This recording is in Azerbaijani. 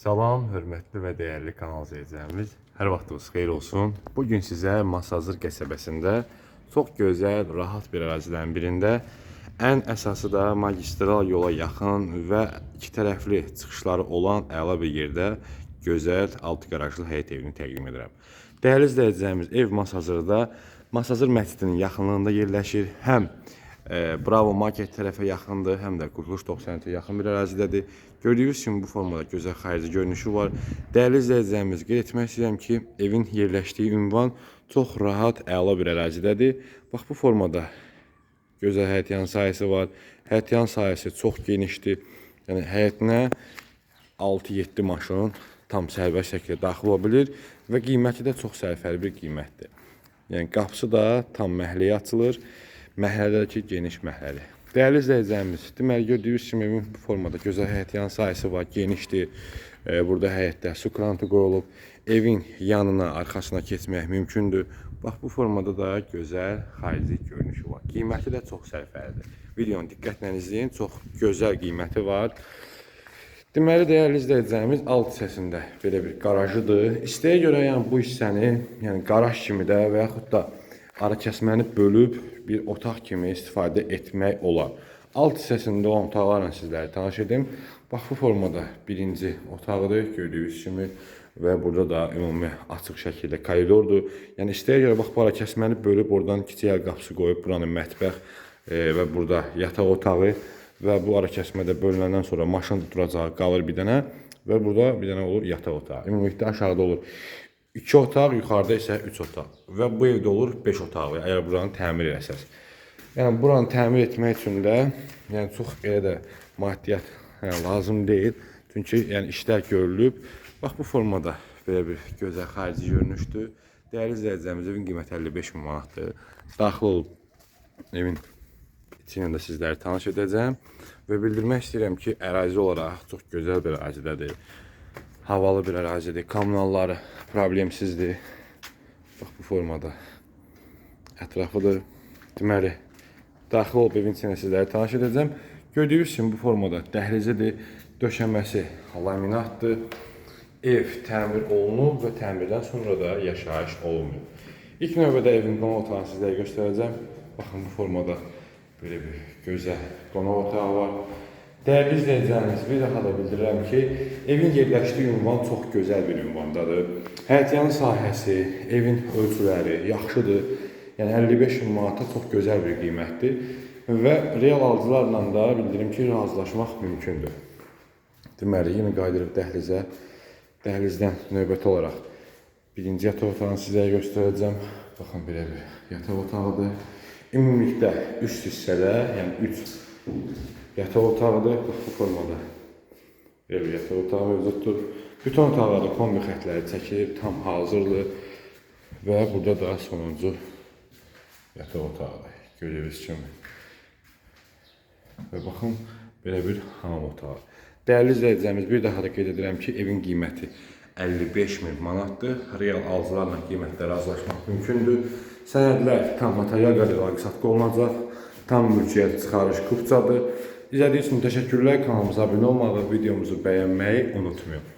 Salam, hörmətli və dəyərli kanal izləyicilərimiz. Hər vaxtınız xeyir olsun. Bu gün sizə Masazır qəsəbəsində çox gözəl, rahat bir ərazilərin birində ən əsası da magistral yola yaxın və iki tərəfli çıxışları olan əla bir yerdə gözəl altı qarajlı həyət evini təqdim edirəm. Dəyərli izləyicilərimiz, ev Masazırda Masazır məscidinin yaxınlığında yerləşir. Həm Bravo Market tərəfə yaxındır, həm də Qurtuluş 90-a yaxın bir ərazidədir. Gördüyünüz kimi bu formada gözəl xarici görünüşü var. Dəyərli izləyicilərimiz, qeyd etmək istəyirəm ki, evin yerləşdiyi ünvan çox rahat, əla bir ərazidədir. Bax bu formada gözəl həyətyan sahəsi var. Həyətyan sahəsi çox genişdir. Yəni həyətinə 6-7 maşın tam sərbəst şəkildə daxil ola bilir və qiyməti də çox sərfəli bir qiymətdir. Yəni qapısı da tam məhəlləyə açılır. Məhəllədəki geniş məhəllə. Dəyərli izləyicilərimiz, deməli gördüyünüz kimi bu formada gözəl həyətyan sahəsi var, genişdir. E, burada həyətdə su krantı qoyulub. Evin yanına, arxasına keçmək mümkündür. Bax bu formada da gözəl xarici görünüşü var. Qiyməti də çox sərfəlidir. Videonu diqqətlə izləyin. Çox gözəl qiyməti var. Deməli, dəyərli izləyicilərimiz alt hissəsində belə bir qarajıdır. İstəyə görə yəni bu hissəni, yəni qaraj kimi də və yaxud da ara kəsməni bölüb bir otaq kimi istifadə etmək olar. Alt hissəsində olan otaqlarla sizləri tanış edim. Bax bu formada birinci otağıdır, gördüyünüz kimi və burada da ümumi açıq şəkildə koridordur. Yəni istəyə görə bax bu ara kəsməni bölüb oradan kiçik əl qapısı qoyub buranı mətbəx e, və burada yataq otağı və bu ara kəsmədə bölünəndən sonra maşın duracağı qalır bir dənə və burada bir dənə olur yataq otağı. Ümumilikdə aşağıda olur 2 otaq, yuxarıda isə 3 otaq və bu evdə olur 5 otaq əgər buranı təmir eləsəz. Yəni buranı təmir etmək üçün də yəni çox elə də maddiyyat yəni, lazım deyil. Çünki yəni işlər görülüb. Bax bu formada belə bir gözəl xarici görünüşdür. Dəyərli izləyicilərimiz evin qiyməti 55 min manatdır. Daxil olub evin içini də sizləri tanış edəcəm və bildirmək istəyirəm ki, ərazi olaraq çox gözəl bir ərazidədir. Havalı bir ərazidir. Kommunalları problemsizdir. Bax bu formada ətrafıdır. Deməli, daxil olub evin içinə sizləri tanış edəcəm. Gördüyünüz bu formada dəhlizidir, döşəməsi laminatdır. Ev təmir olunub və təmirdən sonra da yaşayış olunub. İlk növbədə evin qonaq otağını sizlərə göstərəcəm. Baxın bu formada belə bir gözəl qonaq otağı var. Dəyərli izləyicilərimiz, bir daha da bildirirəm ki, evin yerləşdiyi ünvan çox gözəl bir ünvandadır. Həyətyanı sahəsi, evin ölçüləri yaxşıdır. Yəni 55 min manata çox gözəl bir qiymətdir və real alıcılarla da bildirim ki, razılaşmaq mümkündür. Deməli, yenə qayıdırıq dəhlizə. Dəhlizdən növbəti olaraq birinci yataq otağını sizə göstərəcəm. Baxın belə bir yataq otağıdır. Ümumilikdə üst hissədə, yəni 3 yataq otağıdır. Bax bu formada. Bir yataq otağı mövcuddur. Bütün otaqlarda kombi xətləri çəkilib, tam hazırdır. Və burada da sonuncu yataq otağıdır. Gördüyünüz kimi. Və baxın, belə bir hamam otağı. Dəyərli izləyicilərimiz, bir daha da qeyd edirəm ki, evin qiyməti 55 min manatdır. Real alıcılarla qiymətdə razılaşmaq mümkündür. Sənədlər tam material qədər qisat olunacaq. Tam mülkiyyət çıxarış kupçadır. İzlədiyiniz üçün təşəkkürlər. Kanalımıza abunə olmağı, videomuzu bəyənməyi unutmayın.